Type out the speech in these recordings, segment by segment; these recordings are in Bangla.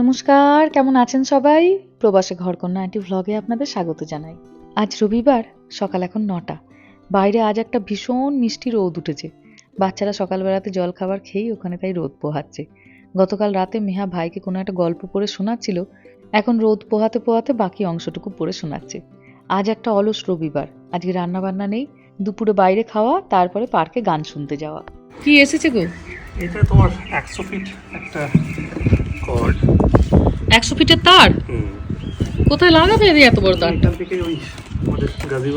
নমস্কার, কেমন আছেন সবাই? প্রবাসে ঘরকন্যা আন্টি ভ্লগে আপনাদের স্বাগত জানাই। আজ রবিবার, সকাল এখন নটা। বাইরে আজ একটা ভীষণ মিষ্টি রোদ উঠেছে। বাচ্চারা সকালবেলাতে জল খাবার খেয়েই ওখানে তাই রোদ পোহাচ্ছে। গতকাল রাতে মেহা ভাইকে কোনো একটা গল্প পড়ে শোনাচ্ছিল, এখন রোদ পোহাতে পোহাতে বাকি অংশটুকু পড়ে শোনাচ্ছে। আজ একটা অলস রবিবার, আজকে রান্না বান্না নেই, দুপুরে বাইরে খাওয়া, তারপরে পার্কে গান শুনতে যাওয়া। কি এসেছে গো? এটা তোমার একশো ফিট একটা কর্ড একশো ফিটের তার? কোথায় লাগাবে রে এত বড় তার? এখান থেকে ওই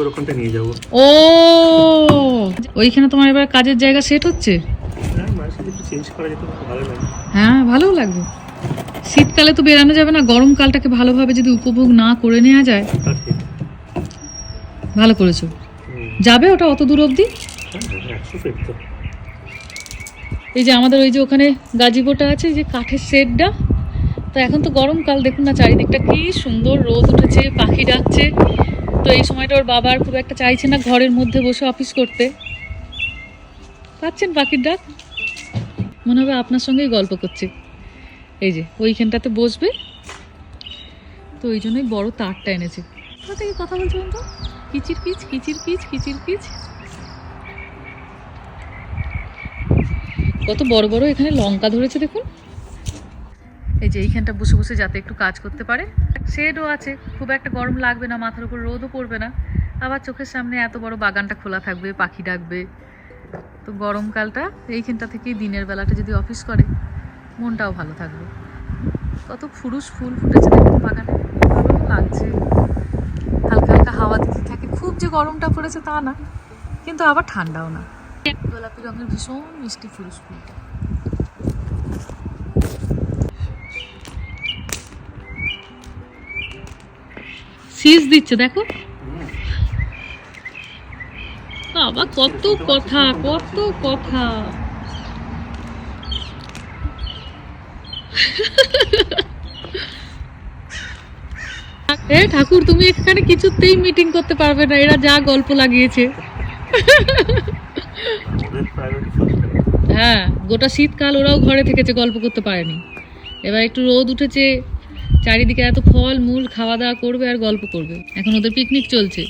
ওখানটা নিয়ে যাব। ও! ওইখানে তোমার এবার কাজের জায়গা সেট হচ্ছে? হ্যাঁ ভালো হ্যাঁ লাগবে। শীতকালে তো বেরানো যাবে না গরমকালটাকে ভালোভাবে যদি উপভোগ না করে নেওয়া যায়। ভালো করেছ। যাবে ওটা অত দূর অবধি? হ্যাঁ এই যে আমাদের ওই যে ওখানে গাজিবোটা আছে, যে কাঠের শেডটা। তো এখন তো গরমকাল দেখুন না চারিদিকটা কি সুন্দর রোদ উঠেছে, পাখি ডাকছে। তো এই সময়টা ওর বাবার খুব একটা চাইছে না ঘরের মধ্যে বসে অফিস করতে। পাচ্ছেন পাখির ডাক? মনে হবে আপনার সঙ্গেই গল্প করছে। এই যে, ওইখানটাতে বসবে। তো ওই জন্যই বড় তারটা এনেছে। কোথা থেকে কথা বলছো বলতো কিচির কিচ কিচির কিচ কিচির কিচ কত বড় বড় এখানে লঙ্কা ধরেছে দেখুন। এই যে এইখানটা বসে বসে যাতে একটু কাজ করতে পারে। শেডও আছে, খুব একটা গরম লাগবে না, মাথার উপর রোদও পড়বে না। আবার চোখের সামনে এত বড় বাগানটা খোলা থাকবে, পাখি ডাকবে। তো গরমকালটা এইখানটা থেকে দিনের বেলাটা যদি অফিস করে, মনটাও ভালো থাকবে। কত ফুরুষ ফুল ফুটেছে দেখুন বাগানে লাগছে। হালকা হালকা হাওয়া দিতে থাকে। খুব যে গরমটা পড়েছে তা না, কিন্তু আবার ঠান্ডাও না। গোলাপি রঙের ভীষণ মিষ্টি ফুলটা। শীষ দিচ্ছে, দেখো। বাবা, কত কথা কত কথা। এ ঠাকুর, তুমি এখানে কিছুতেই মিটিং করতে পারবে না, এরা যা গল্প লাগিয়েছে। হ্যাঁ গোটা শীতকাল ওরাও ঘরে থেকেছে, গল্প করতে পারেনি। এবার একটু রোদ উঠেছে, চারিদিকে এত ফল, মূল খাওয়া দাওয়া করবে আর গল্প করবে। এখন ওদের পিকনিক চলছে।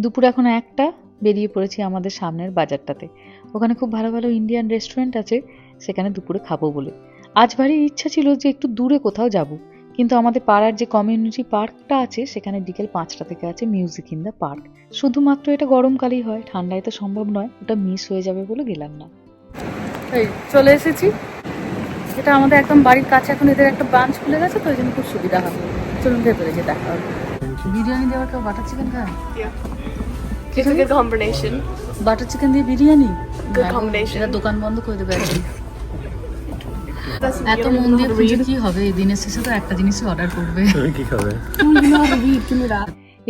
দুপুর এখন একটা, বেরিয়ে পড়েছি আমাদের সামনের বাজারটাতে। ওখানে খুব ভালো ভালো ইন্ডিয়ান রেস্টুরেন্ট আছে, সেখানে দুপুরে খাব বলে। আজ ভারী ইচ্ছা ছিল যে একটু দূরে কোথাও যাব। কিন্তু আমাদের পাড়ার যে কমিউনিটি পার্কটা আছে সেখানে বিকেল পাঁচটা থেকে আছে মিউজিক ইন দ্য পার্ক শুধুমাত্র এটা গরমকালেই হয় ঠান্ডায় তো সম্ভব নয় ওটা মিস হয়ে যাবে বলে গেলাম না। এই চলে এসেছি। এটা আমাদের একদম বাড়ির কাছে এখন এদের একটা ব্রাঞ্চ খুলে গেছে তো ওই জন্য খুব সুবিধা হবে। চলুন ভেতরে যে দেখা হবে। বিরিয়ানি দেওয়ার কেউ বাটার চিকেন খায়? It's a good combination. Butter chicken দিয়ে বিরিয়ানি? Good না, combination. দোকান বন্ধ করে দেবে একদিন এত মন দিয়ে খুঁজে কি হবে? দিনের শেষে তো একটা জিনিসই অর্ডার করবে। তুমি কি খাবে?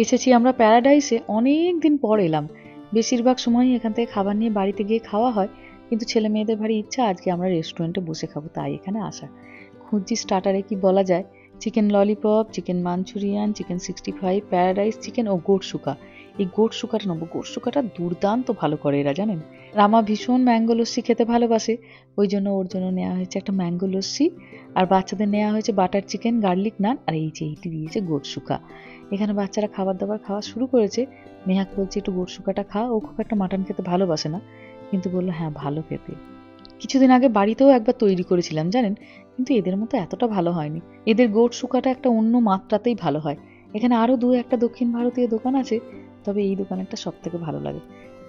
এসেছি আমরা প্যারাডাইসে অনেক দিন পর এলাম। বেশিরভাগ সময়ই এখান থেকে খাবার নিয়ে বাড়িতে গিয়ে খাওয়া হয় কিন্তু ছেলে মেয়েদের ভারী ইচ্ছা আজকে আমরা রেস্টুরেন্টে বসে খাব তাই এখানে আসা। খুঁজছি স্টার্টারে কি বলা যায়। Chicken lollipop chicken Manchurian chicken sixty five Paradise chicken ও গোট শুকা। এই গোট শুকাটা নেব, গোট শুকাটা দুর্দান্ত ভালো করে এরা, জানেন? রামা ভীষণ ম্যাঙ্গো লস্যি খেতে ভালোবাসে। ওই জন্য ওর জন্য নেওয়া হয়েছে একটা ম্যাঙ্গো লস্যি আর বাচ্চাদের নেওয়া হয়েছে বাটার চিকেন, গার্লিক নান, আর এই যে এইটি দিয়েছে গোট শুকা। এখানে বাচ্চারা খাবার দাবার খাওয়া শুরু করেছে। নেহাকে বলছে, একটু গোট শুকাটা খা, ও খুব একটা মাটন খেতে ভালোবাসে না। কিন্তু বলল হ্যাঁ ভালো খেতে। কিছুদিন আগে বাড়িতেও একবার তৈরি করেছিলাম, জানেন? কিন্তু এদের মতো এতটা ভালো হয়নি। এদের গোট শুকাটা একটা অন্য মাত্রাতেই ভালো হয়। এখানে আরও দু একটা দক্ষিণ ভারতীয় দোকান আছে। তবে এই দোকানেরটা সব থেকে ভালো লাগে।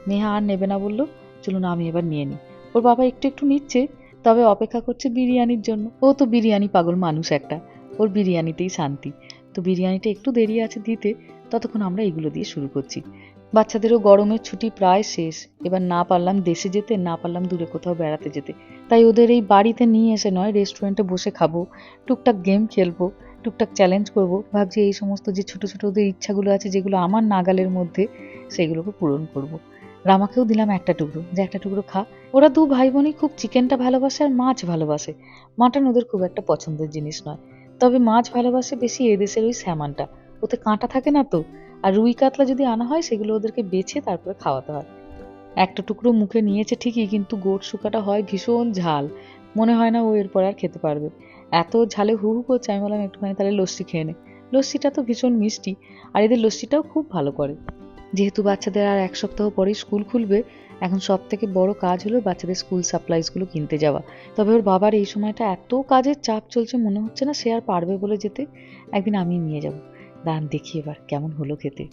নেহা আর নেবে না বলল, চলুন আমি এবার নিয়ে নিই। ওর বাবা একটু একটু নিচ্ছে, তবে অপেক্ষা করছে বিরিয়ানির জন্য। ও তো বিরিয়ানি পাগল মানুষ একটা, ওর বিরিয়ানিতেই শান্তি। তো বিরিয়ানিটা একটু দেরি আছে দিতে, ততক্ষণ আমরা এগুলো দিয়ে শুরু করছি। বাচ্চাদেরও গরমের ছুটি প্রায় শেষ। এবার না পারলাম দেশে যেতে, না পারলাম দূরে কোথাও বেড়াতে যেতে। তাই ওদের এই বাড়িতে নিয়ে এসে নয়, রেস্টুরেন্টে বসে খাব, টুকটাক গেম খেলব। টুকটাক চ্যালেঞ্জ করব। ভাবছি এই সমস্ত যে ছোট ছোট ওদের ইচ্ছাগুলো আছে, যেগুলো আমার নাগালের মধ্যে, সেগুলোকে পূরণ করব। রামাকেও দিলাম একটা টুকরো। যে একটা টুকরো খা। ওরা দু ভাই বোনই খুব চিকেনটা ভালোবাসে আর মাছ ভালোবাসে। মাটন ওদের খুব একটা পছন্দের জিনিস নয়। তবে মাছ ভালোবাসে বেশি এদেশের ওই স্যামানটা ওতে কাঁটা থাকে না তো। আর রুই কাতলা যদি আনা হয়, সেগুলো ওদেরকে বেছে তারপরে খাওয়াতে হয়। একটা টুকরো মুখে নিয়েছে ঠিকই, কিন্তু গোট শুকাটা হয় ভীষণ ঝাল। মনে হয় না ও এরপর আর খেতে পারবে। এত ঝালে হু হু করছে, আমি বললাম একটুখানি তাহলে লস্যি খেয়ে নে। লস্যিটা তো ভীষণ মিষ্টি, আর এদের লস্যিটাও খুব ভালো করে। যেহেতু বাচ্চাদের আর এক সপ্তাহ পরেই স্কুল খুলবে, এখন সব থেকে বড় কাজ হলো বাচ্চাদের স্কুল সাপ্লাইসগুলো কিনতে যাওয়া। তবে ওর বাবার এই সময়টা এত কাজের চাপ চলছে, মনে হচ্ছে না সে আর পারবে বলে যেতে। একদিন আমি নিয়ে যাব। দান দেখি এবার কেমন হলো খেতে।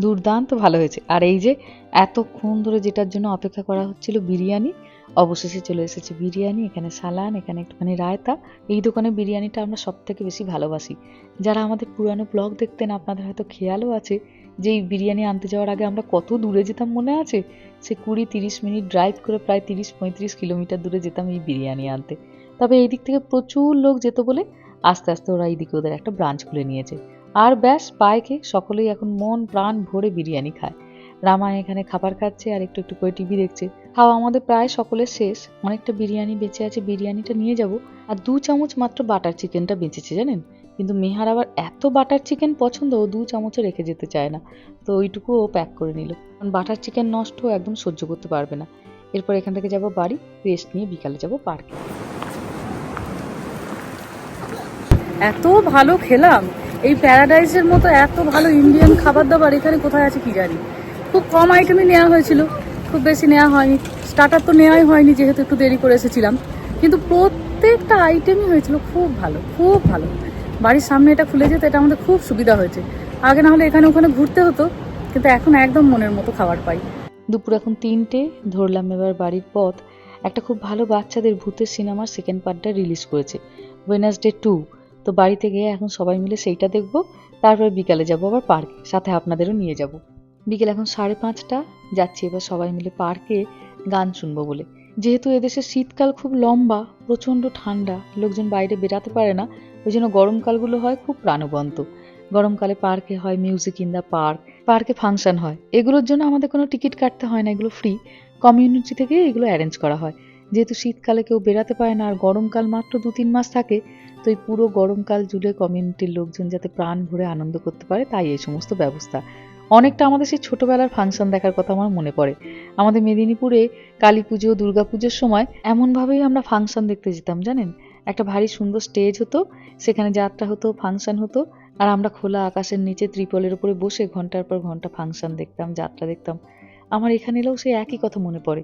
দুর্দান্ত ভালো হয়েছে। আর এই যে এতক্ষণ ধরে যেটার জন্য অপেক্ষা করা হচ্ছিল বিরিয়ানি অবশেষে চলে এসেছে বিরিয়ানি, এখানে সালান, এখানে একটুখানি রায়তা। এই দোকানে বিরিয়ানিটা আমরা সব থেকে বেশি ভালোবাসি। যারা আমাদের পুরানো ব্লগ দেখতেন, আপনাদের হয়তো খেয়ালও আছে যে এই বিরিয়ানি আনতে যাওয়ার আগে আমরা কত দূরে যেতাম মনে আছে? সে কুড়ি তিরিশ মিনিট ড্রাইভ করে প্রায় তিরিশ পঁয়ত্রিশ কিলোমিটার দূরে যেতাম এই বিরিয়ানি আনতে। তবে এই দিক থেকে প্রচুর লোক যেত বলে আস্তে আস্তে ওরা এইদিকে ওদের একটা ব্রাঞ্চ খুলে নিয়েছে। আর ব্যাস, পায়ে খেয়ে সকলেই এখন মন প্রাণ ভরে বিরিয়ানি খায়। রামা এখানে খাবার খাচ্ছে আর একটু একটু করে টিভি দেখছে। খাওয়া আমাদের প্রায় সকলের শেষ। অনেকটা বিরিয়ানি বেঁচে আছে, বিরিয়ানিটা নিয়ে যাব। আর দু চামচ মাত্র বাটার চিকেনটা বেঁচেছে, জানেন? কিন্তু মেহার আবার এত বাটার চিকেন পছন্দ, ও দু চামচও রেখে যেতে চায় না। তো ওইটুকু ও প্যাক করে নিল। কারণ বাটার চিকেন নষ্ট একদম সহ্য করতে পারবে না। এরপর এখান থেকে যাব বাড়ি রেস্ট নিয়ে বিকালে যাব পার্কে এত ভালো খেলাম। এই প্যারাডাইসের মতো এত ভালো ইন্ডিয়ান খাবার দাবার, এখানে কোথায় আছে কি জানি? খুব কম আইটেমই নেওয়া হয়েছিল। খুব বেশি নেওয়া হয়নি। স্টার্টার তো নেওয়াই হয়নি যেহেতু একটু দেরি করে এসেছিলাম। কিন্তু প্রত্যেকটা আইটেমই হয়েছিল খুব ভালো খুব ভালো। বাড়ির সামনে এটা খুলে যেতে এটা আমাদের খুব সুবিধা হয়েছে। আগে না হলে এখানে ওখানে ঘুরতে হতো, কিন্তু এখন একদম মনের মতো খাবার পাই। দুপুর এখন তিনটে, ধরলাম এবার বাড়ির পথ। একটা খুব ভালো বাচ্চাদের ভূতের সিনেমার সেকেন্ড পার্টটা রিলিজ করেছে। ওয়েনাসডে টু তো বাড়িতে গিয়ে এখন সবাই মিলে সেইটা দেখব, তারপরে বিকালে যাব আবার পার্কে সাথে আপনাদেরও নিয়ে যাব। বিকেল এখন সাড়ে পাঁচটা। যাচ্ছি এবার সবাই মিলে পার্কে গান শুনব বলে। যেহেতু এদেশে শীতকাল খুব লম্বা, প্রচণ্ড ঠান্ডা, লোকজন বাইরে বেরাতে পারে না, ওই জন্য গরমকালগুলো হয় খুব প্রাণবন্ত। গরমকালে পার্কে হয় মিউজিক ইন দ্য পার্ক, পার্কে ফাংশন হয়। এগুলোর জন্য আমাদের কোনো টিকিট কাটতে হয় না, এগুলো ফ্রি। কমিউনিটি থেকে এগুলো অ্যারেঞ্জ করা হয়। যেহেতু শীতকালে কেউ বেরাতে পারে না, আর গরমকাল মাত্র দু তিন মাস থাকে, তো এই পুরো গরমকাল জুড়ে কমিউনিটির লোকজন যাতে প্রাণ ভরে আনন্দ করতে পারে, তাই এই সমস্ত ব্যবস্থা। অনেকটা আমাদের সেই ছোটবেলার ফাংশন দেখার কথা আমার মনে পড়ে। আমাদের মেদিনীপুরে কালী পুজো, দুর্গা পুজোর সময় এমনভাবেই আমরা ফাংশন দেখতে যেতাম, জানেন? একটা ভারী সুন্দর স্টেজ হতো, সেখানে যাত্রা হতো ফাংশন হতো, আর আমরা খোলা আকাশের নিচে ত্রিপলের উপরে বসে ঘণ্টার পর ঘণ্টা ফাংশন দেখতাম, যাত্রা দেখতাম। আমার এখানে এলেও সেই একই কথা মনে পড়ে।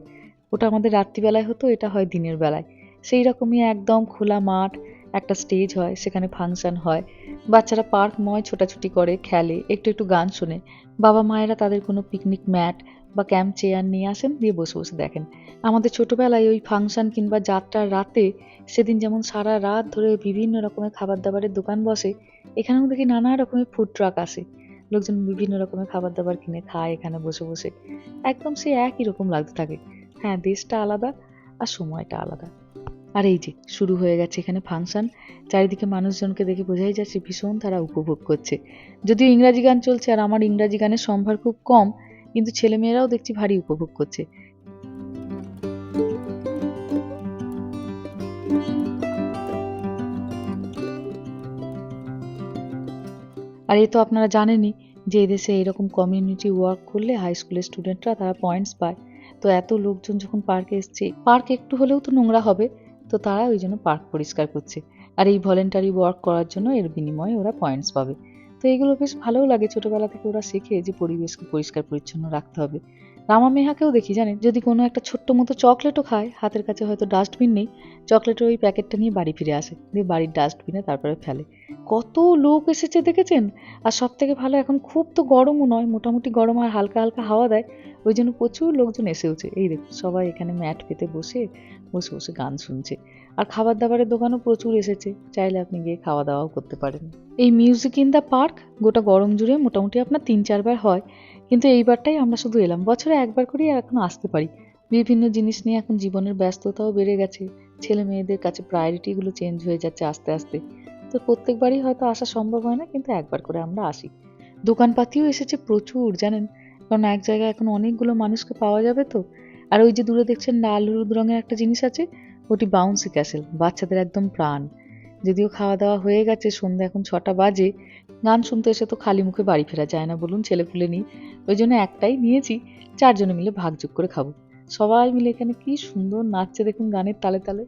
ওটা আমাদের রাত্রিবেলায় হতো, এটা হয় দিনের বেলায়। সেই রকমই একদম খোলা মাঠ একটা স্টেজ হয়, সেখানে ফাংশন হয়। বাচ্চারা পার্কময় ছোটাছুটি করে, খেলে, একটু একটু গান শোনে। বাবা মায়েরা তাদের কোনো পিকনিক ম্যাট বা ক্যাম্প চেয়ার নিয়ে আসেন, দিয়ে বসে বসে দেখেন। আমাদের ছোটবেলায় ওই ফাংশন কিংবা যাত্রার রাতে সেদিন যেমন সারা রাত ধরে বিভিন্ন রকমের খাবার দাবারের দোকান বসে, এখানেও দেখি নানা রকমের ফুড ট্রাক আসে। লোকজন বিভিন্ন রকমের খাবার দাবার কিনে খায় এখানে বসে বসে। একদম সে একই রকম লাগতে থাকে। হ্যাঁ দেশটা আলাদা আর সময়টা আলাদা। আর এই যে, শুরু হয়ে গেছে এখানে ফাংশন। চারিদিকে মানুষজনকে দেখে বোঝাই যাচ্ছে ভীষণ তারা উপভোগ করছে। যদিও ইংরাজি গান চলছে আর আমার ইংরাজি গানের সম্ভার খুব কম, কিন্তু ছেলেমেয়েরাও দেখছি ভারী উপভোগ করছে। আর এ তো আপনারা জানেনই যে এদেশে এরকম কমিউনিটি ওয়ার্ক করলে হাই স্কুলের স্টুডেন্টরা তারা পয়েন্টস পায়। তো এত লোকজন যখন পার্কে এসছে পার্ক একটু হলেও তো নোংরা হবে। তো তারা ওই জন্য পার্ক পরিষ্কার করছে। আর এই ভলেন্টারি ওয়ার্ক করার জন্য এর বিনিময়ে ওরা পয়েন্টস পাবে। তো এগুলো বেশ ভালোও লাগে ছোটবেলা থেকে ওরা শেখে যে পরিবেশকে পরিষ্কার পরিচ্ছন্ন রাখতে হবে। রামা মেহাকেও দেখি, জানেন? যদি কোনো একটা ছোট্ট মতো চকলেটও খায়, হাতের কাছে হয়তো ডাস্টবিন নেই, চকলেটের ওই প্যাকেটটা নিয়ে বাড়ি ফিরে আসে, দিয়ে বাড়ির ডাস্টবিনে তারপরে ফেলে। কত লোক এসেছে দেখেছেন? আর সব থেকে ভালো, এখন খুব তো গরমও নয়, মোটামুটি গরম আর হালকা হালকা হাওয়া দেয়, ওই জন্য প্রচুর লোকজন এসেওছে এই দেখুন, সবাই এখানে ম্যাট পেতে বসে বসে বসে গান শুনছে। আর খাবার দাবারের দোকানও প্রচুর এসেছে, চাইলে আপনি গিয়ে খাওয়া দাওয়াও করতে পারেন। এই মিউজিক ইন দ্য পার্ক, গোটা গরম জুড়ে মোটামুটি আপনার তিন চারবার হয়। কিন্তু এইবারটাই আমরা শুধু এলাম। বছরে একবার করেই আর এখন আসতে পারি। বিভিন্ন জিনিস নিয়ে এখন জীবনের ব্যস্ততাও বেড়ে গেছে। ছেলে মেয়েদের কাছে প্রায়োরিটিগুলো চেঞ্জ হয়ে যাচ্ছে আস্তে আস্তে। তো প্রত্যেকবারই হয়তো আসা সম্ভব হয় না, কিন্তু একবার করে আমরা আসি। দোকানপাতিও এসেছে প্রচুর, জানেন? কারণ এক জায়গায় এখন অনেকগুলো মানুষকে পাওয়া যাবে তো। আর ওই যে দূরে দেখছেন লাল হলুদ রঙের একটা জিনিস আছে, ওটি বাউন্সি ক্যাসেল বাচ্চাদের একদম প্রাণ। যদিও খাওয়া দাওয়া হয়ে গেছে, সন্ধ্যা এখন ছটা বাজে গান শুনতে এসে তো খালি মুখে বাড়ি ফেরা যায় না বলুন, ছেলে পুলে নিই। ওই জন্য একটাই নিয়েছি, চারজনে মিলে ভাগযোগ করে খাব। সবাই মিলে এখানে কি সুন্দর নাচছে দেখুন গানের তালে তালে।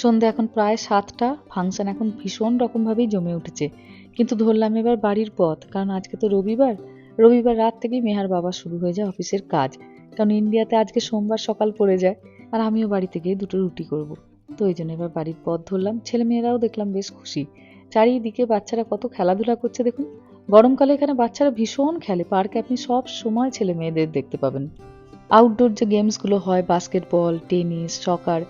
সন্ধে এখন প্রায় সাতটা, ফাংশন এখন ভীষণ রকমভাবেই জমে উঠেছে। কিন্তু ধরলাম এবার বাড়ির পথ, কারণ আজকে তো রবিবার রবিবার রাত থেকেই মেহার বাবা শুরু হয়ে যায় অফিসের কাজ। কারণ ইন্ডিয়াতে আজকে সোমবার সকাল পড়ে যায়, আর আমিও বাড়িতে গিয়ে দুটো রুটি করব। তো এই জন্য এবার বাড়ির পথ ধরলাম ছেলে মেয়েরাও দেখলাম বেশ খুশি। চারিদিকে বাচ্চারা কত খেলাধুলা করছে দেখুন। গরমকালে এখানে বাচ্চারা ভীষণ খেলে, পার্কে আপনি সব সময় ছেলে মেয়েদের দেখতে পাবেন। আউটডোর যে গেমসগুলো হয়, বাস্কেটবল, টেনিস, সকার,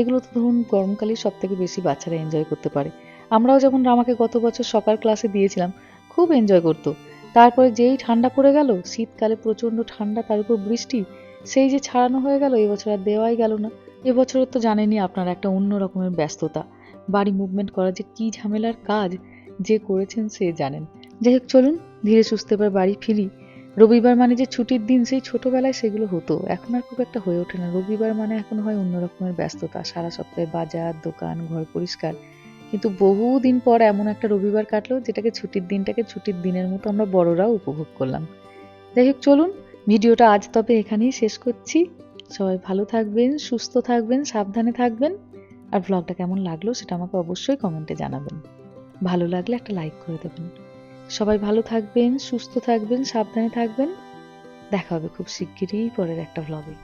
এগুলো তো ধরুন গরমকালেই সব থেকে বেশি বাচ্চারা এনজয় করতে পারে। আমরাও যেমন রামাকে গত বছর সকার ক্লাসে দিয়েছিলাম, খুব এনজয় করতো। তারপরে যেই ঠান্ডা পড়ে গেল, শীতকালে প্রচণ্ড ঠান্ডা, তার উপর বৃষ্টি, সেই যে ছাড়ানো হয়ে গেল, এবছর আর দেওয়াই গেল না। এবছর তো জানেনই আপনারা একটা অন্য রকমের ব্যস্ততা। বাড়ি মুভমেন্ট করা যে কী ঝামেলার কাজ, যে করেছেন সে জানেন। যাই হোক, চলুন, ধীরে সুস্থে এবার বাড়ি ফিরি। রবিবার মানে যে ছুটির দিন, সেই ছোটবেলায় সেগুলো হতো। এখন আর খুব একটা হয়ে ওঠে না। রবিবার মানে এখন হয় অন্য রকমের ব্যস্ততা। সারা সপ্তাহে বাজার, দোকান, ঘর পরিষ্কার। কিন্তু বহুদিন পর এমন একটা রবিবার কাটলো যেটাকে ছুটির দিনটাকে ছুটির দিনের মতো আমরা বড়রাও উপভোগ করলাম। যাই হোক, চলুন, ভিডিওটা আজ তবে এখানেই শেষ করছি। সবাই ভালো থাকবেন, সুস্থ থাকবেন, সাবধানে থাকবেন। আর ব্লগটা কেমন লাগল সেটা আমাকে অবশ্যই কমেন্টে জানাবেন। ভালো লাগলে একটা লাইক করে দেবেন। সবাই ভালো থাকবেন, সুস্থ থাকবেন, সাবধানে থাকবেন। দেখা হবে খুব শিগগিরই পরের একটা ব্লগে